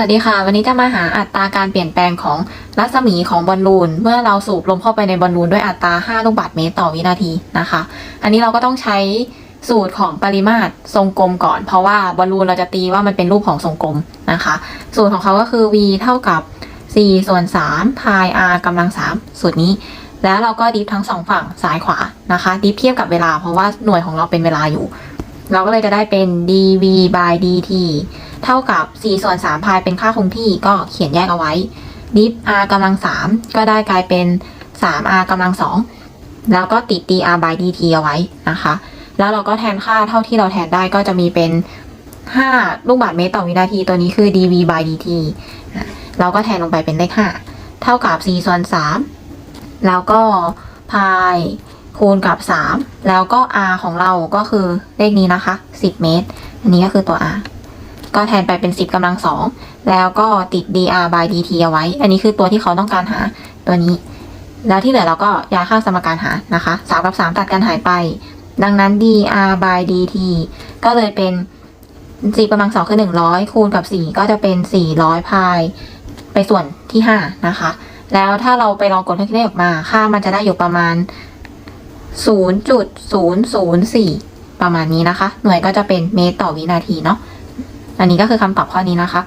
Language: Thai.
วัสดีค่ะ วันนี้จะมาหาอัตราการเปลี่ยนแปลงของรัศมีของบอลลูน เมื่อเราสูบลมเข้าไปในบอลลูนด้วยอัตรา 5 ลูกบาศก์เมตรต่อวินาทีนะคะ อันนี้เราก็ต้องใช้สูตรของปริมาตรทรงกลมก่อน เพราะว่าบอลลูนเราจะตีว่ามันเป็นรูปของทรงกลมนะคะ สูตรของเขาก็คือ v เท่ากับ 4 ส่วน3 pi r กำลัง 3 สูตรนี้ แล้วเราก็ดิฟทั้งสองฝั่งซ้ายขวานะคะดิฟเทียบกับเวลาเพราะว่าหน่วยของเราเป็นเวลาอยู่ เราก็เลยจะได้เป็น dv by dt เท่ากับ 4 ส่วน3พายเป็นค่าคงที่ก็เขียนแยกเอาไว้ดิฟ r กำลัง 3 ก็ได้กลายเป็น 3r กำลัง 2 แล้วก็ติด dr by dt เอาไว้นะคะ แล้วเราก็แทนค่าเท่าที่เราแทนได้ก็จะมีเป็น 5 ลูกบาศก์เมตรต่อวินาทีตัวนี้คือ dv by dt เราก็แทนลงไปเป็นเลข 5 เท่ากับ 4 ส่วน 3 แล้วก็พายคูณกับ 3 แล้วก็ r ของเราก็คือเลขนี้นะคะ 10 เมตร อันนี้ก็คือตัว r ก็แทนไปเป็น 10กำลังสองแล้วก็ติด dr by dt เอาไว้ อันนี้คือตัวที่เขาต้องการหาตัวนี้ แล้วที่เหลือเราก็ย้ายข้างสมการหานะคะ3กับ 3 ตัดกันหายไป ดังนั้น dr by dt ก็เลยเป็น4กำลังสองคือ 100 คูณกับ 4 ก็จะเป็น 400พายไปส่วนที่ 5 นะคะ แล้วถ้าเราไปลองกดเลขเลขออกมา ค่ามันจะได้อยู่ประมาณ 0.004 ประมาณนี้นะคะ หน่วยก็จะเป็นเมตรต่อวินาทีเนาะ อันนี้ก็คือคำตอบข้อนี้นะคะ